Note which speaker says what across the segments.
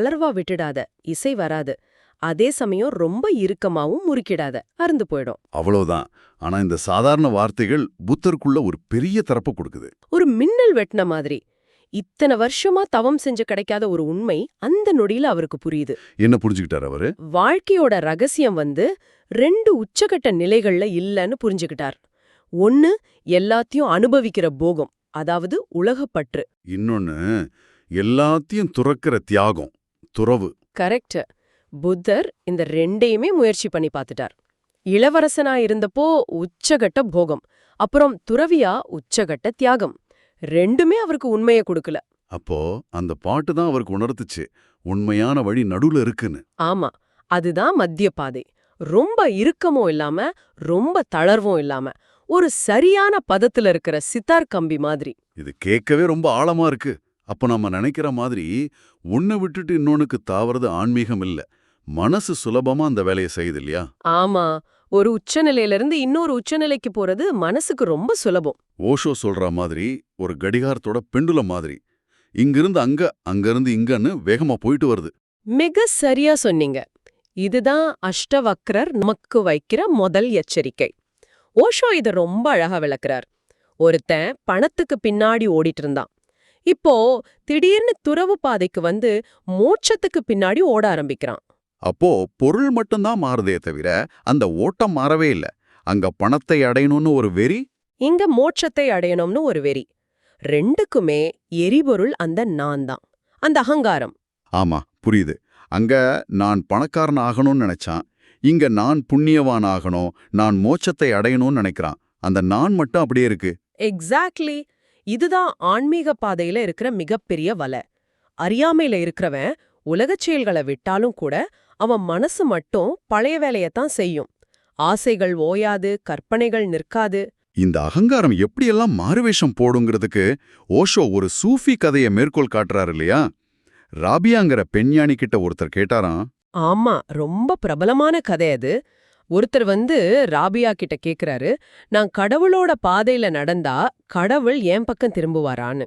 Speaker 1: அலர்வா விட்டுடாத இசை வராது. அதே சமயம் ரொம்ப இறுக்கமாவும் முறுக்கிடாத அருந்து போயிடும்.
Speaker 2: அவ்வளவுதான். ஆனா இந்த சாதாரண வார்த்தைகள் புத்தருக்குள்ள ஒரு பெரிய தரப்பு கொடுக்குது.
Speaker 1: ஒரு மின்னல் வெட்டின மாதிரி. இத்தனை வருஷமா தவம் செஞ்சு கிடைக்காத ஒரு உண்மை அந்த நொடியில அவருக்கு புரியுது.
Speaker 2: என்ன புரிஞ்சுக்கிட்டார் அவரு?
Speaker 1: வாழ்க்கையோட ரகசியம் வந்து ரெண்டு உச்சகட்ட நிலைகள்ல இல்லன்னு புரிஞ்சுக்கிட்டார். ஒன்னு எல்லாத்தையும் அனுபவிக்கிற போகம் அதாவது உலகப்பற்று.
Speaker 2: இன்னொன்னு எல்லாத்தையும் துறக்கிற தியாகம். துறவு.
Speaker 1: கரெக்ட் புத்தர் இந்த ரெண்டையுமே முயற்சி பண்ணி பார்த்துட்டார். இளவரசனா இருந்தப்போ உச்சகட்ட போகம் அப்புறம் துறவியா உச்சகட்ட தியாகம். ரெண்டுமே அவருக்கு உண்மையை கொடுக்கல.
Speaker 2: அப்போ அந்த பாட்டு தான் அவருக்கு உணர்த்துச்சு. உண்மையான வழி நடுவுல இருக்குன்னு.
Speaker 1: ஆமா அதுதான் மத்திய பாதை. ரொம்ப இறுக்கமும் இல்லாம ரொம்ப தளர்வும் இல்லாம ஒரு சரியான பதத்துல இருக்கிற சித்தார் கம்பி மாதிரி.
Speaker 2: இது கேட்கவே ரொம்ப ஆழமா இருக்கு. அப்ப நம்ம நினைக்கிற மாதிரி ஒன்ன விட்டுட்டு இன்னொன்னுக்கு தாவறது ஆன்மீகம் இல்ல. மனசு சுலபமா அந்த வேலையை செய்யுது இல்லையா?
Speaker 1: ஆமா. ஒரு உச்சநிலையில இருந்து இன்னொரு உச்சநிலைக்கு போறது மனசுக்கு ரொம்ப சுலபம்.
Speaker 2: ஓஷோ சொல்ற மாதிரி ஒரு கடிகாரத்தோட பெண்டுலம் மாதிரி. இங்கிருந்து அங்க அங்கிருந்து இங்கன்னு வேகமா போயிட்டு வருது.
Speaker 1: மிக சரியா சொன்னீங்க. இதுதான் அஷ்டவக்ரர் நமக்கு வைக்கிற முதல் எச்சரிக்கை. ஓஷோ இத ரொம்ப அழகா விளக்குறார். ஒருத்தன் பணத்துக்கு பின்னாடி ஓடிட்டு இருந்தான். இப்போ திடீர்னு துறவு பாதைக்கு வந்து மோட்சத்துக்கு பின்னாடி ஓட ஆரம்பிக்கிறான்.
Speaker 2: அப்போ பொருள் மட்டும்தான் மாறுதே தவிர அந்த ஓட்டம் மாறவே இல்ல. அங்க பணத்தை அடையணும்னு ஒரு வெறி?
Speaker 1: இங்க மோட்சத்தை அடையணும்னு ஒரு வெறி. ரெண்டுக்குமே எரிபொருள் அந்த நான் தான். அந்த அகங்காரம்.
Speaker 2: ஆமா புரியுது. அங்க நான் பணக்காரன் ஆகணும்னு நினைச்சான். இங்க நான் புண்ணியவான் ஆகணும். நான் மோட்சத்தை அடையணும்னு நினைக்கிறான். அந்த நான் மட்டும் அப்படியே இருக்கு.
Speaker 1: எக்ஸாக்ட்லி இதுதான் ஆன்மீக பாதையில இருக்கிற மிகப்பெரிய வலை. அறியாமையில இருக்கிறவன் உலகச் செயல்களை விட்டாலும் கூட அவன் மனசு மட்டும் பழைய வேலையத்தான் செய்யும். ஆசைகள் ஓயாது கற்பனைகள் நிற்காது.
Speaker 2: இந்த அகங்காரம் எப்படியெல்லாம் மாறுவேஷம் போடுங்கிறதுக்கு ஓஷோ ஒரு சூஃபி கதையை மேற்கோள் காட்டுறாரு இல்லையா? ராபியாங்கிற பெண்ஞானி கிட்ட ஒருத்தர் கேட்டாராம்.
Speaker 1: ஆமா ரொம்ப பிரபலமான கதை அது. ஒருத்தர் வந்து ராபியா கிட்ட கேக்குறாரு நான் கடவுளோட பாதையில நடந்தா கடவுள் என் பக்கம் திரும்புவாரான்னு.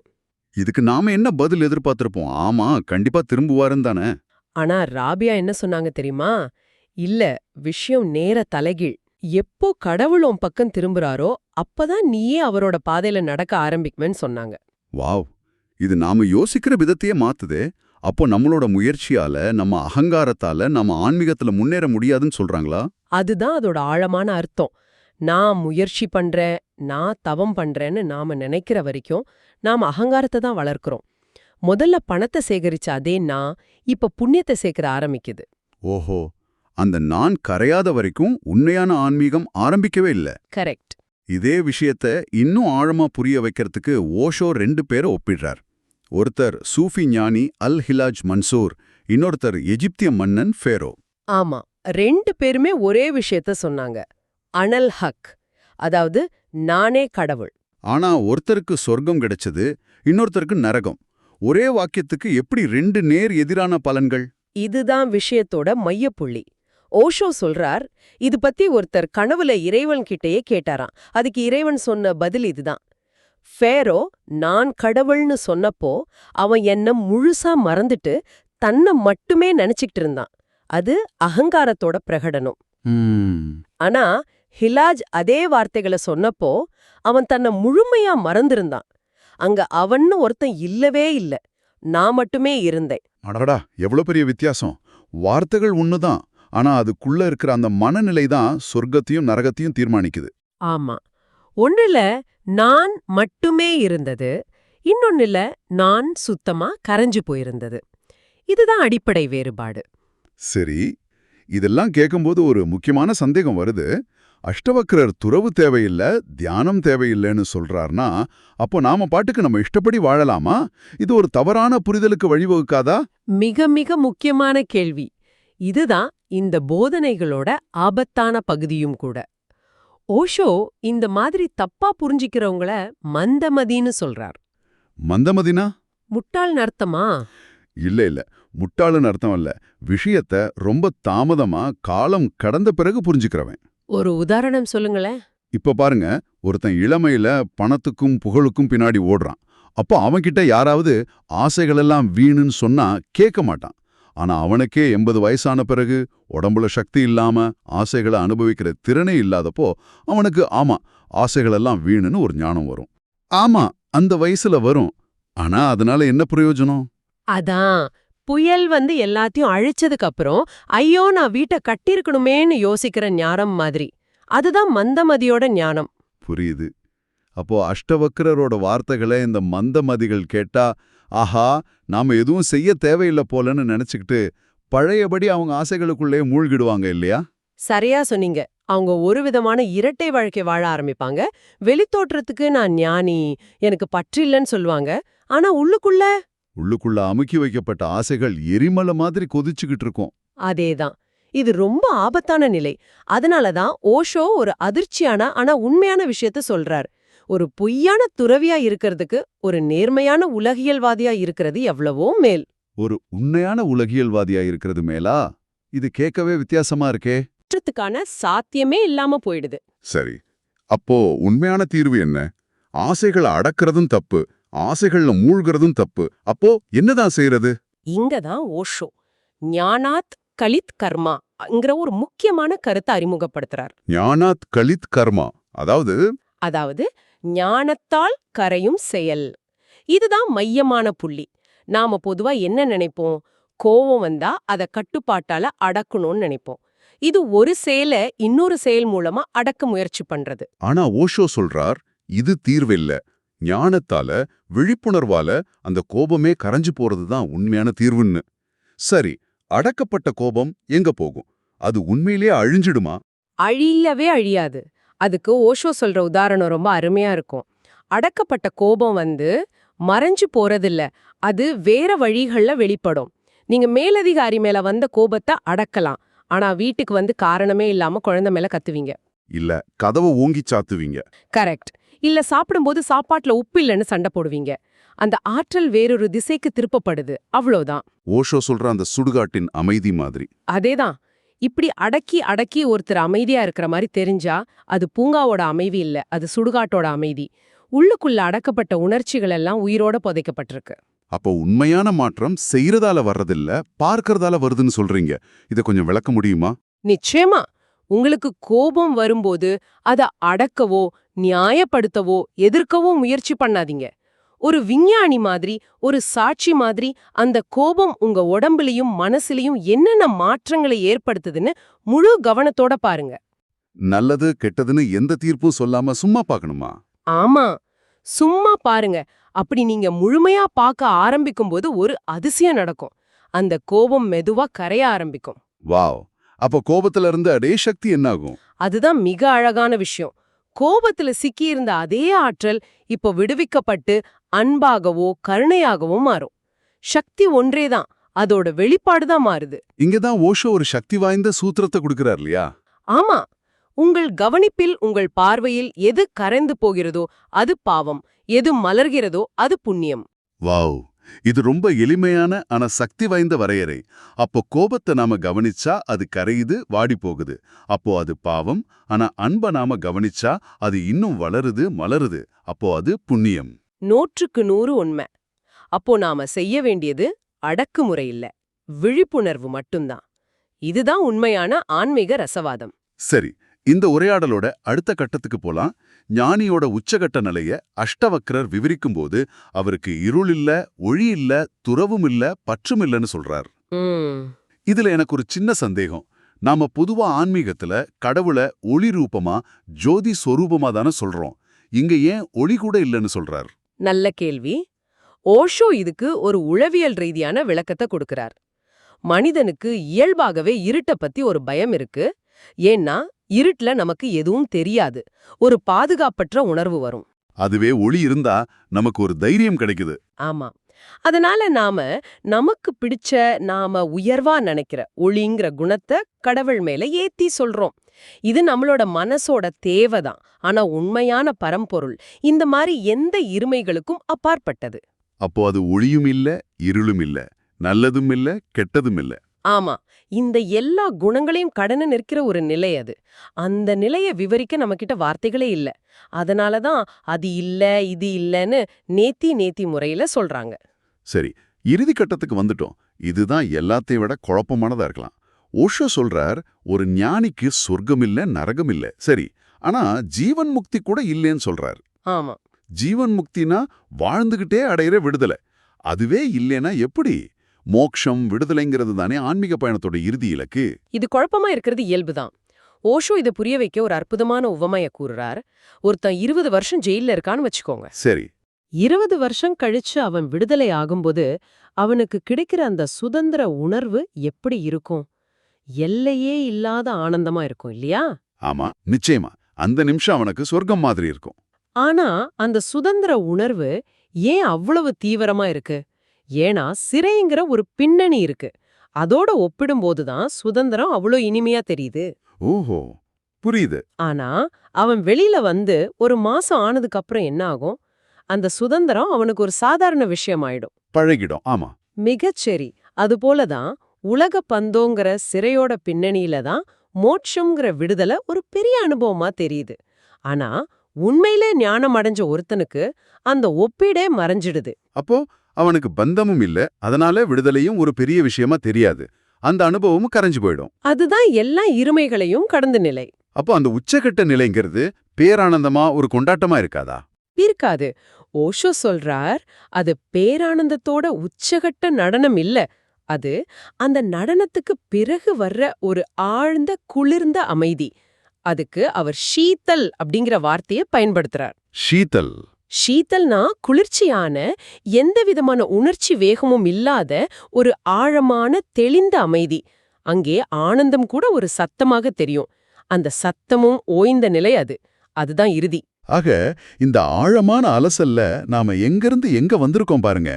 Speaker 2: இதுக்கு நாம என்ன பதில் எதிர்பார்த்திருப்போம்? ஆமா கண்டிப்பா திரும்புவாருன்னு தானே.
Speaker 1: ஆனா ராபியா என்ன சொன்னாங்க தெரியுமா? இல்ல விஷயம் நேர தலைகீழ். எப்போ கடவுள் உன் பக்கம் திரும்புறாரோ அப்பதான் நீயே அவரோட பாதையில நடக்க ஆரம்பிக்குவேன்னு சொன்னாங்க.
Speaker 2: வாவ்! இது நாம யோசிக்கிற விதத்தையே மாத்துதே. அப்போ நம்மளோட முயற்சியால நம்ம அகங்காரத்தால நம்ம ஆன்மீகத்துல முன்னேற முடியாதுன்னு சொல்றாங்களா?
Speaker 1: அதுதான் அதோட ஆழமான அர்த்தம். நான் முயற்சி பண்றேன் நான் தவம் பண்றேன்னு நாம நினைக்கிற வரைக்கும் நாம அகங்காரத்தை தான் வளர்க்கிறோம். முதல்ல பணத்தை சேகரிச்ச அதே நான் இப்ப புண்ணியத்தை சேர்க்கிற ஆரம்பிக்குது.
Speaker 2: ஓஹோ! அந்த நான் கரையாத வரைக்கும் உண்மையான ஆன்மீகம் ஆரம்பிக்கவே இல்ல.
Speaker 1: கரெக்ட்.
Speaker 2: இதே விஷயத்த இன்னும் ஆழமா புரிய வைக்கிறதுக்கு ஓஷோ ரெண்டு பேரை ஒப்பிடுறார். ஒருத்தர் சூஃபி ஞானி அல் ஹிலாஜ் மன்சூர் இன்னொருத்தர் எஜிப்திய மன்னன் ஃபேரோ.
Speaker 1: ஆமா ரெண்டு பேருமே ஒரே விஷயத்த சொன்னாங்க. அனல் ஹக் அதாவது நானே கடவுள்.
Speaker 2: ஆனா ஒருத்தருக்கு சொர்க்கம் கிடைச்சது இன்னொருத்தருக்கு நரகம். ஒரே வாக்கியத்துக்கு எப்படி ரெண்டு நேர் எதிரான பலன்கள்?
Speaker 1: இதுதான் விஷயத்தோட மையப்புள்ளி. ஓஷோ சொல்றார் இது பத்தி ஒருத்தர் கனவுல இறைவன் கிட்டயே கேட்டாராம். அதுக்கு இறைவன் சொன்ன பதில் இதுதான். ஃபேரோ நான் கடவுள்னு சொன்னப்போ அவன் என்ன முழுசா மறந்துட்டு தன்னை மட்டுமே நினைச்சிட்டு இருந்தான். அது அகங்காரத்தோட பிரகடனம். ஆனா ஹிலாஜ் அதே வார்த்தைகளை சொன்னப்போ அவன் தன்னை முழுமையா மறந்திருந்தான். அங்க அவன்னு ஒருத்தன் இல்லவே இல்ல. நான் மட்டுமே இருந்தேன்.
Speaker 2: அடடா எவ்வளவு பெரிய வித்தியாசம். வார்த்தைகள் ஒண்ணுதான் ஆனா அதுக்குள்ள இருக்கிற அந்த மனநிலை தான் சொர்க்கத்தையும் நரகத்தையும் தீர்மானிக்குது.
Speaker 1: ஆமா. ஒண்ணுல நான் மட்டுமே இருந்தது. இன்னொன்னுல நான் சுத்தமா கரைஞ்சு போயிருந்தது. இதுதான் அடிப்படை வேறுபாடு.
Speaker 2: சரி இதெல்லாம் கேட்கும்போது ஒரு முக்கியமான சந்தேகம் வருது. அஷ்டவக்ரர் துறவு தேவையில்ல தியானம் தேவையில்லைன்னு சொல்றார்னா அப்போ நாம பாட்டுக்கு நம்ம இஷ்டப்படி வாழலாமா? இது ஒரு தவறான புரிதலுக்கு வழிவகுக்காதா?
Speaker 1: மிக மிக முக்கியமான கேள்வி. இதுதான் இந்த போதனைகளோட ஆபத்தான பகுதியும் கூட. ஓஷோ இந்த மாதிரி தப்பா புரிஞ்சிக்கிறவங்கள மந்தமதின்னு சொல்றார்.
Speaker 2: மந்தமதினா?
Speaker 1: முட்டாள் அர்த்தமா
Speaker 2: இல்ல இல்ல. முட்டாளுன்னு அர்த்தம் இல்ல விஷயத்த ரொம்ப தாமதமா காலம் கடந்த பிறகு புரிஞ்சுக்கிறவன்.
Speaker 1: ஒரு உதாரணம் சொல்லுங்களேன்.
Speaker 2: இப்ப பாருங்க. ஒருத்தன் இளமையில பணத்துக்கும் புகழுக்கும் பின்னாடி ஓடுறான். அப்போ அவன்கிட்ட யாராவது ஆசைகளெல்லாம் வீணுன்னு சொன்னா கேட்க மாட்டான். ஆனா அவனுக்கே எண்பது வயசான பிறகு உடம்புல சக்தி இல்லாம ஆசைகளை அனுபவிக்கிற திறனே இல்லாதப்போ அவனுக்கு ஆமா ஆசைகளெல்லாம் வீணுன்னு ஒரு ஞானம் வரும். ஆமா அந்த வயசுல வரும். ஆனா அதனால என்ன பிரயோஜனம்?
Speaker 1: அதான் புயல் வந்து எல்லாத்தையும் அழிச்சதுக்கு அப்புறம் ஐயோ நான் வீட்டை கட்டியிருக்கணுமேன்னு யோசிக்கிற ஞானம் மாதிரி. அதுதான் மந்தமதியோட ஞானம்.
Speaker 2: புரியுது. அப்போ அஷ்டவக்ரரோட வார்த்தைகளை இந்த மந்தமதிகள் கேட்டா ஆஹா நாம எதுவும் செய்ய தேவையில்லை போலன்னு நினைச்சுக்கிட்டு பழையபடி அவங்க ஆசைகளுக்குள்ளே மூழ்கிடுவாங்க இல்லையா?
Speaker 1: சரியா சொன்னீங்க. அவங்க ஒரு விதமான இரட்டை வாழ்க்கை வாழ ஆரம்பிப்பாங்க. வெளித்தோற்றத்துக்கு நான் ஞானி எனக்கு பற்றில்லன்னு சொல்லுவாங்க. ஆனா உள்ளுக்குள்ள
Speaker 2: உள்ளுக்குள்ள அமுக்கி வைக்கப்பட்ட ஆசைகள் எரிமலை மாதிரி கொதிச்சுக்கிட்டு இருக்கும்.
Speaker 1: அதேதான். இது ரொம்ப ஆபத்தான நிலை. அதனாலதான் ஓஷோ ஒரு அதிர்ச்சியான ஆனா உண்மையான விஷயத்த சொல்றார். ஒரு பொய்யான துறவியா இருக்கிறதுக்கு ஒரு நேர்மையான உலகியல்வாதியா இருக்கிறது எவ்வளவோ மேல்.
Speaker 2: ஒரு உண்மையான உலகியல்வாதியா இருக்கிறது மேலா? இது கேட்கவே வித்தியாசமா இருக்கே.
Speaker 1: குற்றத்துக்கான சாத்தியமே இல்லாம போயிடுது.
Speaker 2: சரி அப்போ உண்மையான தீர்வு என்ன? ஆசைகளை அடக்கிறதும் தப்பு ஆசைகள்ல மூழ்கிறதும் தப்பு. அப்போ என்னதான் செய்யறது
Speaker 1: இங்கதான் ஓஷோ ஞானாத் கலித் கர்மாங்கிற ஒரு முக்கியமான கருத்தை அறிமுகப்படுத்துறார்.
Speaker 2: ஞானாத் கலித் கர்மா அதாவது?
Speaker 1: அதாவது ஞானத்தால் கரையும் செயல். இதுதான் மையமான புள்ளி. நாம பொதுவா என்ன நினைப்போம்? கோவம் வந்தா அத கட்டுப்பாட்டால அடக்கணும்னு நினைப்போம். இது ஒரு செயலை இன்னொரு செயல் மூலமா அடக்க முயற்சி பண்றது.
Speaker 2: ஆனா ஓஷோ சொல்றார் இது தீர்வில்ல. ஞானத்தால விழிப்புணர்வால அந்த கோபமே கரைஞ்சு போறதுதான் உண்மையான தீர்வுன்னு. சரி அடக்கப்பட்ட கோபம் எங்க போகும்? அது உண்மையிலே அழிஞ்சிடுமா?
Speaker 1: அழியவே அழியாது. அதுக்கு ஓஷோ சொல்ற உதாரணம் ரொம்ப அருமையா இருக்கும். அடக்கப்பட்ட கோபம் வந்து மறைஞ்சு போறதில்ல. அது வேற வழிகள்ல வெளிப்படும். நீங்க மேலதிகாரி மேல வந்த கோபத்தை அடக்கலாம். ஆனா வீட்டுக்கு வந்து காரணமே இல்லாம குழந்தை மேல கத்துவீங்க.
Speaker 2: இல்ல கதவை ஓங்கி சாத்துவீங்க.
Speaker 1: கரெக்ட். இல்ல சாப்பிடும்போது சாப்பாட்டுல உப்பு இல்லைன்னு சண்டை போடுவீங்க. அந்த ஆற்றல் வேறொரு திசைக்கு திருப்பப்படுது. அவ்வளோதான்
Speaker 2: ஓஷோ சொல்ற அந்த சுடுகாட்டின் அமைதி மாதிரி.
Speaker 1: அதேதான். இப்படி அடக்கி அடக்கி ஒருத்தர் அமைதியா இருக்கிற மாதிரி தெரிஞ்சா அது பூங்காவோட அமைதி இல்ல அது சுடுகாட்டோட அமைதி. உள்ளுக்குள்ள அடக்கப்பட்ட உணர்ச்சிகள் எல்லாம் உயிரோட புதைக்கப்பட்டிருக்கு.
Speaker 2: அப்போ உண்மையான மாற்றம் செய்யறதால வர்றதில்ல பார்க்கறதால வருதுன்னு சொல்றீங்க. இத கொஞ்சம் விளக்க முடியுமா?
Speaker 1: நிச்சயமா. உங்களுக்கு கோபம் வரும்போது அத அடக்கவோ நியாயப்படுத்தவோ எதிர்க்கவோ முயற்சி பண்ணாதீங்க. ஒரு விஞ்ஞானி மாதிரி ஒரு சாட்சி மாதிரி அந்த கோபம் உங்க உடம்புலயும் மனசுலயும் என்னென்ன மாற்றங்களை ஏற்படுத்துதுன்னு முழு கவனத்தோட பாருங்க.
Speaker 2: நல்லது கெட்டதுன்னு எந்த தீர்ப்பும் சொல்லாம சும்மா பார்க்கணுமா?
Speaker 1: ஆமா. சும்மா பாருங்க. அப்படி நீங்க முழுமையா பார்க்க ஆரம்பிக்கும்போது ஒரு அதிசயம் நடக்கும். அந்த கோபம் மெதுவா கரைய ஆரம்பிக்கும்.
Speaker 2: வாவ். அப்போ கோபத்துல இருந்து அடே சக்தி என்னாகும்?
Speaker 1: அதுதான் மிக அழகான விஷயம். கோபத்துல சிக்கியிருந்த அதே ஆற்றல் இப்போ விடுவிக்கப்பட்டு அன்பாகவோ கருணையாகவோ மாறும். சக்தி ஒன்றேதான் அதோட வெளிப்பாடுதான் மாறுது.
Speaker 2: இங்கதான் ஓஷோ ஒரு சக்தி வாய்ந்த சூத்திரத்தை கொடுக்கறார் இல்லையா?
Speaker 1: ஆமா உங்கள் கவனிப்பில் உங்கள் பார்வையில் எது கரைந்து போகிறதோ அது பாவம். எது மலர்கிறதோ அது புண்ணியம்.
Speaker 2: வாவ் இது ரொம்ப எளிமையான ஆனா சக்தி வாய்ந்த வரையறை. அப்போ கோபத்தை நாம கவனிச்சா அது கரையுது வாடி போகுது அப்போ அது பாவம் ஆனா அன்பை நாம கவனிச்சா அது இன்னும் வளருது மலருது. அப்போ அது புண்ணியம்.
Speaker 1: நூற்றுக்கு நூறு உண்மை. அப்போ நாம செய்ய வேண்டியது அடக்குமுறை இல்ல. விழிப்புணர்வு மட்டும்தான். இதுதான் உண்மையான ஆன்மீக ரசவாதம்.
Speaker 2: சரி இந்த உரையாடலோட அடுத்த கட்டத்துக்கு போலாம். ஞானியோட உச்சகட்ட நிலைய அஷ்டவக்ரர் விவரிக்கும்போது அவருக்கு இருள் இல்ல ஒளி இல்ல துறவும் இல்ல பற்றும் இல்லன்னு சொல்றார். இதுல எனக்கு ஒரு சின்ன சந்தேகம். நாம பொதுவா ஆன்மீகத்துல கடவுளை ஒளி ரூபமா ஜோதி சொரூபமா தானே சொல்றோம். இங்க ஏன் ஒளி கூட இல்லைன்னு சொல்றார்?
Speaker 1: நல்ல கேள்வி. ஓஷோ இதுக்கு ஒரு உளவியல் ரீதியான விளக்கத்தை கொடுக்கிறார். மனிதனுக்கு இயல்பாகவே இருட்ட பத்தி ஒரு பயம் இருக்கு. ஏன்னா இருட்டுல நமக்கு எதுவும் தெரியாது. ஒரு பாதுகாப்பற்ற உணர்வு வரும்.
Speaker 2: அதுவே ஒளி இருந்தா நமக்கு ஒரு தைரியம் கிடைக்குது.
Speaker 1: ஆமா. அதனால நாம நமக்கு பிடிச்ச நாம உயர்வா நினைக்கிற ஒளிங்கிற குணத்தை கடவுள் மேல ஏத்தி சொல்றோம். இது நம்மளோட மனசோட தேவைதான். ஆனா உண்மையான பரம்பொருள். இந்த மாதிரி எந்த இருமைகளுக்கும் அப்பாற்பட்டது.
Speaker 2: அப்போ அது ஒளியும் இல்ல இருளும் இல்ல. நல்லதும் இல்ல கெட்டதும் இல்ல.
Speaker 1: ஆமா. இந்த எல்லா குணங்களையும் கடன நிற்கிற ஒரு நிலை அது. அந்த நிலையை விவரிக்க நம்மகிட்ட வார்த்தைகளே இல்ல. அதனாலதான் அது இல்ல இது இல்லன்னு நேத்தி நேத்தி முறையில சொல்றாங்க.
Speaker 2: சரி. இறுதி கட்டத்துக்கு வந்துட்டோம். இதுதான் எல்லாத்தையும் விட குழப்பமானதா இருக்கலாம். ஓஷோ சொல்றார் ஒரு ஞானிக்கு சொர்க்கம் இல்ல நரகம் இல்ல சரி ஆனா ஜீவன் முக்தி கூட இல்லேன்னு சொல்றார்.
Speaker 1: ஆமா.
Speaker 2: ஜீவன் முக்தினா வாழ்ந்துகிட்டே அடையிற விடுதலை. அதுவே இல்லேனா எப்படி? மோக்ஷம் விடுதலைங்கிறது தானே ஆன்மீக பயணத்தோட இறுதி இலக்கு.
Speaker 1: இது குழப்பமா இருக்கிறது இயல்புதான் ஓஷோ இதை புரிய வைக்க ஒரு அற்புதமான உவமைய கூறுறார். ஒருத்தன் இருபது வருஷம் ஜெயில்ல இருக்கான்னு வச்சுக்கோங்க.
Speaker 2: சரி.
Speaker 1: இருபது வருஷம் கழிச்சு அவன் விடுதலை ஆகும்போது அவனுக்கு கிடைக்கிற அந்த சுதந்திர உணர்வு எப்படி இருக்கும்? எல்லையே இல்லாத ஆனந்தமா இருக்கும் இல்லையா?
Speaker 2: ஆமா நிச்சயமா. அந்த நிமிஷம் அவனுக்கு சொர்க்கம் மாதிரி இருக்கும்.
Speaker 1: ஆனா அந்த சுதந்திர உணர்வு ஏன் அவ்வளவு தீவிரமா இருக்கு? ஏன்னா சிறைங்கிற ஒரு பின்னணி இருக்கு. அதோட ஒப்பிடும்போதுதான் சுதந்திரம் அவ்வளோ இனிமையா தெரியுது.
Speaker 2: ஓஹோ புரியுது.
Speaker 1: ஆனா அவன் வெளியில வந்து ஒரு மாசம் ஆனதுக்கு அப்புறம் என்ன ஆகும்? அந்த சுதந்திரம் அவனுக்கு ஒரு சாதாரண விஷயம் ஆயிடும்.
Speaker 2: பழகிடும் ஆமா.
Speaker 1: மிகச்சரி. அதுபோலதான் உலக பந்தோங்கிற சிறையோட பின்னணியில தான் மோட்சம்ங்கிற விடுதலை ஒரு பெரிய அனுபவமா தெரியுது. ஆனா உண்மையிலே ஞானம் அடைஞ்ச ஒருத்தனுக்கு அந்த ஒப்பீடே மறைஞ்சிடுது.
Speaker 2: அப்போ அவனுக்கு பந்தமும் இல்ல அதனால விடுதலையும் ஒரு பெரிய விஷயமா தெரியாது. அந்த அனுபவமும் கரைஞ்சு போயிடும்.
Speaker 1: அதுதான் எல்லா இருமைகளையும் கடந்த நிலை.
Speaker 2: அப்போ அந்த உச்சக்கட்ட நிலைங்கிறது பேரானந்தமா ஒரு கொண்டாட்டமா இருக்காதா?
Speaker 1: இருக்காது. ஓஷோ சொல்றார் அது பேரானந்தத்தோட உச்சகட்ட நடனம் இல்ல அது அந்த நடனத்துக்கு பிறகு வர்ற ஒரு ஆழ்ந்த குளிர்ந்த அமைதி. அதுக்கு அவர் ஷீத்தல் அப்படிங்கிற வார்த்தையை பயன்படுத்துறார்.
Speaker 2: ஷீதல்
Speaker 1: ஷீத்தல்னா குளிர்ச்சியான எந்த விதமான உணர்ச்சி வேகமும் இல்லாத ஒரு ஆழமான தெளிந்த அமைதி. அங்கே ஆனந்தம் கூட ஒரு சத்தமாக தெரியும். அந்த சத்தமும் ஓய்ந்த நிலை அது. அதுதான் இறுதி.
Speaker 2: ஆக இந்த ஆழமான அலசல்ல நாம எங்கிருந்து எங்க வந்திருக்கோம் பாருங்க.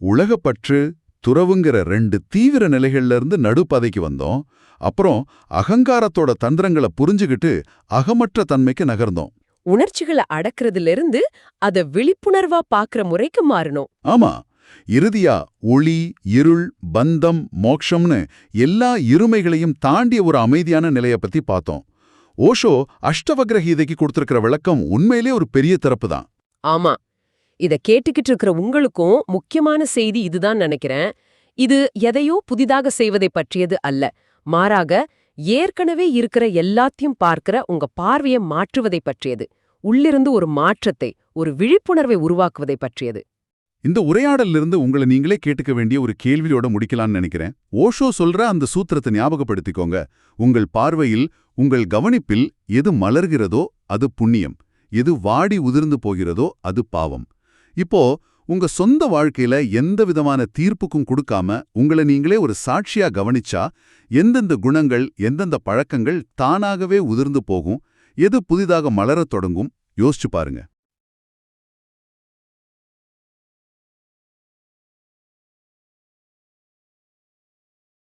Speaker 2: உலகப்பற்று துறவுங்கிற ரெண்டு தீவிர நிலைகள்ல இருந்து நடுப்பாதைக்கு வந்தோம். அப்புறம் அகங்காரத்தோட தந்திரங்களை புரிஞ்சுகிட்டு அகமற்ற தன்மைக்கு நகர்ந்தோம்.
Speaker 1: உணர்ச்சிகளை அடக்குறதுல இருந்து அத விழிப்புணர்வா பாக்குற முறைக்கு மாறணும்
Speaker 2: ஆமா. இறுதியா ஒளி இருள் பந்தம் மோக்ஷம்னு எல்லா இருமைகளையும் தாண்டிய ஒரு அமைதியான நிலைய பத்தி பார்த்தோம். ஓஷோ அஷ்டவக்ரகீதைக்கு கொடுத்திருக்கிற விளக்கம் உண்மையிலே ஒரு பெரிய திறப்பு தான்.
Speaker 1: ஆமா. இத கேட்டுக்கிட்டு இருக்கிற உங்களுக்கும் முக்கியமான செய்தி இதுதான் நினைக்கிறேன். இது எதையோ புதிதாக செய்வதை பற்றியது அல்ல. மாறாக ஏற்கனவே இருக்கிற எல்லாத்தையும் பார்க்கிற உங்க பார்வையை மாற்றுவதை பற்றியது. உள்ளிருந்து ஒரு மாற்றத்தை ஒரு விழிப்புணர்வை உருவாக்குவதை பற்றியது.
Speaker 2: இந்த உரையாடல்ல இருந்து உங்களை நீங்களே கேட்டுக்க வேண்டிய ஒரு கேள்வியோட முடிக்கலாம்னு நினைக்கிறேன். ஓஷோ சொல்ற அந்த சூத்திரத்தை ஞாபகப்படுத்திக்கோங்க. உங்கள் பார்வையில் உங்கள் கவனிப்பில் எது மலர்கிறதோ அது புண்ணியம். எது வாடி உதிர்ந்து போகிறதோ அது பாவம். இப்போ உங்க சொந்த வாழ்க்கையில எந்த விதமான தீர்ப்புக்கும் கொடுக்காம உங்களை நீங்களே ஒரு சாட்சியா கவனிச்சா எந்தெந்த குணங்கள் எந்தெந்த பழக்கங்கள் தானாகவே உதிர்ந்து போகும் எது புதிதாக மலரத் தொடங்கும் யோசிச்சு பாருங்க.